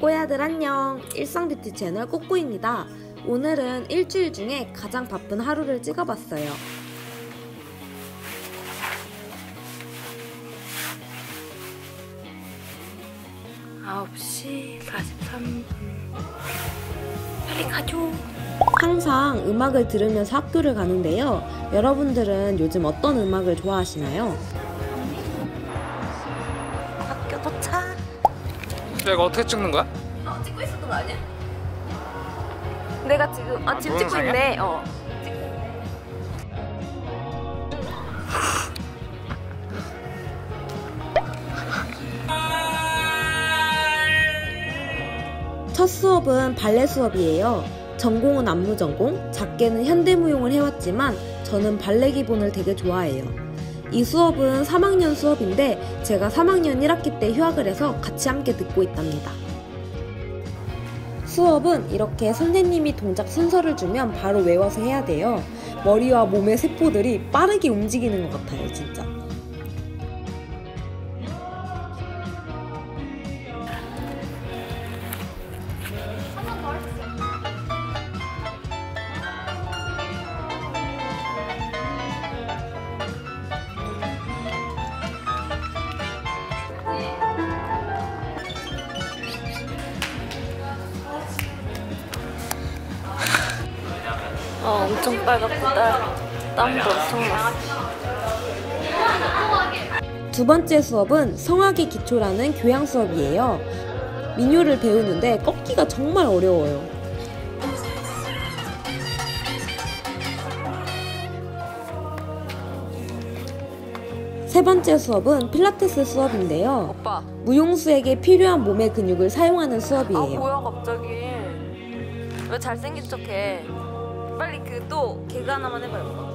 꼬야들 안녕. 일상뷰티 채널 꼬꼬입니다. 오늘은 일주일 중에 가장 바쁜 하루를 찍어봤어요. 아홉 시 43분. 빨리 가죠. 항상 음악을 들으면서 학교를 가는데요. 여러분들은 요즘 어떤 음악을 좋아하시나요? 야, 이거 어떻게 찍는 거야? 어, 찍고 있었던 거 아니야? 내가 지금 아 지금 찍고? 있네. 어. 첫 수업은 발레 수업이에요. 전공은 안무 전공, 작게는 현대무용을 해왔지만 저는 발레 기본을 되게 좋아해요. 이 수업은 3학년 수업인데 제가 3학년 1학기 때 휴학을 해서 같이 함께 듣고 있답니다. 수업은 이렇게 선생님이 동작 순서를 주면 바로 외워서 해야 돼요. 머리와 몸의 세포들이 빠르게 움직이는 것 같아요, 진짜. 엄청 빨갛다. 땀도 엄청 났어. 두 번째 수업은 성악의 기초라는 교양 수업이에요. 민요를 배우는데 꺾기가 정말 어려워요. 세 번째 수업은 필라테스 수업인데요. 오빠. 무용수에게 필요한 몸의 근육을 사용하는 아 수업이에요. 뭐야 갑자기. 왜 잘생긴 척해? 빨리 그 또 개그 하나만 해봐요.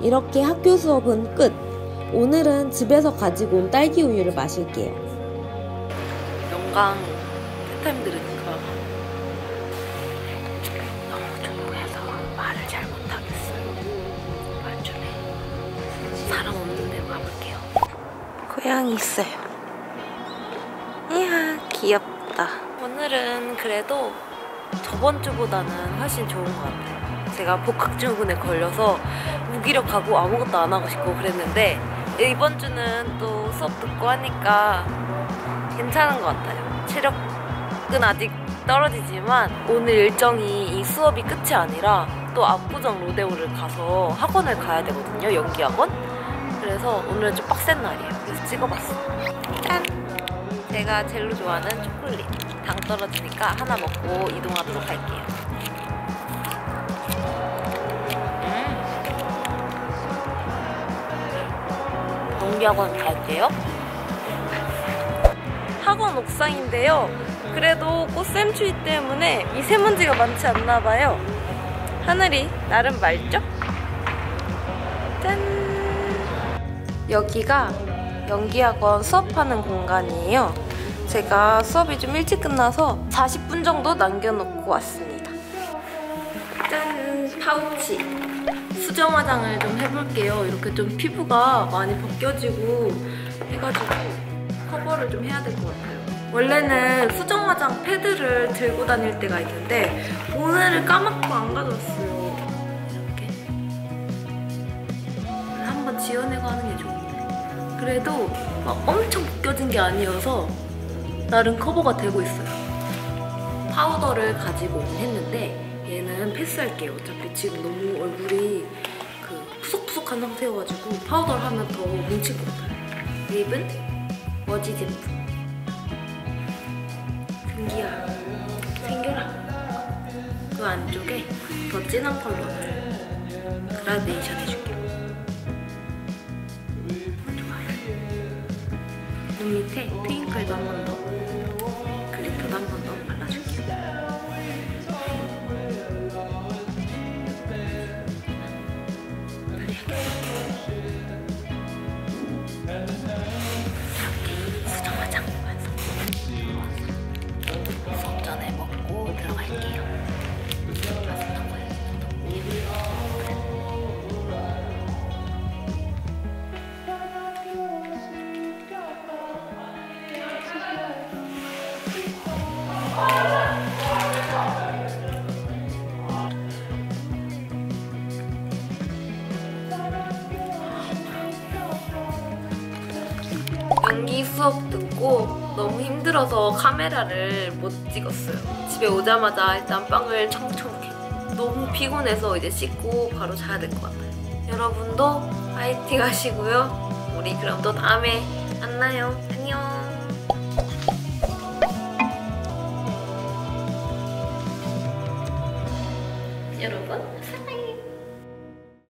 이렇게 학교 수업은 끝. 오늘은 집에서 가지고 온 딸기 우유를 마실게요. 영광 패타임 들으니까 너무 조용해서 말을 잘 못하겠어요. 해. 사람 없는 데로 가볼게요. 고양이 있어요. 이야 귀엽다. 오늘은 그래도 저번 주보다는 훨씬 좋은 것 같아요. 제가 복학증후군에 걸려서 무기력하고 아무것도 안 하고 싶고 그랬는데 이번 주는 또 수업 듣고 하니까 괜찮은 것 같아요. 체력은 아직 떨어지지만 오늘 일정이 이 수업이 끝이 아니라 또 압구정 로데오를 가서 학원을 가야 되거든요. 연기 학원. 그래서 오늘은 좀 빡센 날이에요. 그래서 찍어봤어요. 짠! 제가 제일로 좋아하는 초콜릿. 당 떨어지니까 하나 먹고 이동하도록 할게요. 음. 연기학원 갈게요. 학원 옥상인데요. 그래도 꽃샘추위 때문에 미세먼지가 많지 않나 봐요. 하늘이 나름 맑죠? 짠! 여기가 연기학원 수업하는 공간이에요. 제가 수업이 좀 일찍 끝나서 40분 정도 남겨놓고 왔습니다. 짠! 파우치. 수정 화장을 좀 해볼게요. 이렇게 좀 피부가 많이 벗겨지고 해가지고 커버를 좀 해야 될 것 같아요. 원래는 수정 화장 패드를 들고 다닐 때가 있는데 오늘을 까먹고 안 가져왔어요. 이렇게 한번 지어내고 하는 게 좋은데 그래도 막 엄청 벗겨진 게 아니어서 나름 커버가 되고 있어요. 파우더를 가지고 했는데 얘는 패스할게요. 어차피 지금 너무 얼굴이 그 푸석푸석한 상태여가지고 파우더를 하면 더 뭉칠 것 같아요. 립은 워지 제품. 생기야, 생겨라. 그 안쪽에 더 진한 컬러를 그라데이션 해줄게요. 눈 밑에 트윙클도 한 번 더, 암기 수업 듣고 너무 힘들어서 카메라를 못 찍었어요. 집에 오자마자 일단 빵을 청청해. 너무 피곤해서 이제 씻고 바로 자야 될 것 같아요. 여러분도 파이팅 하시고요. 우리 그럼 또 다음에 만나요. 안녕. 여러분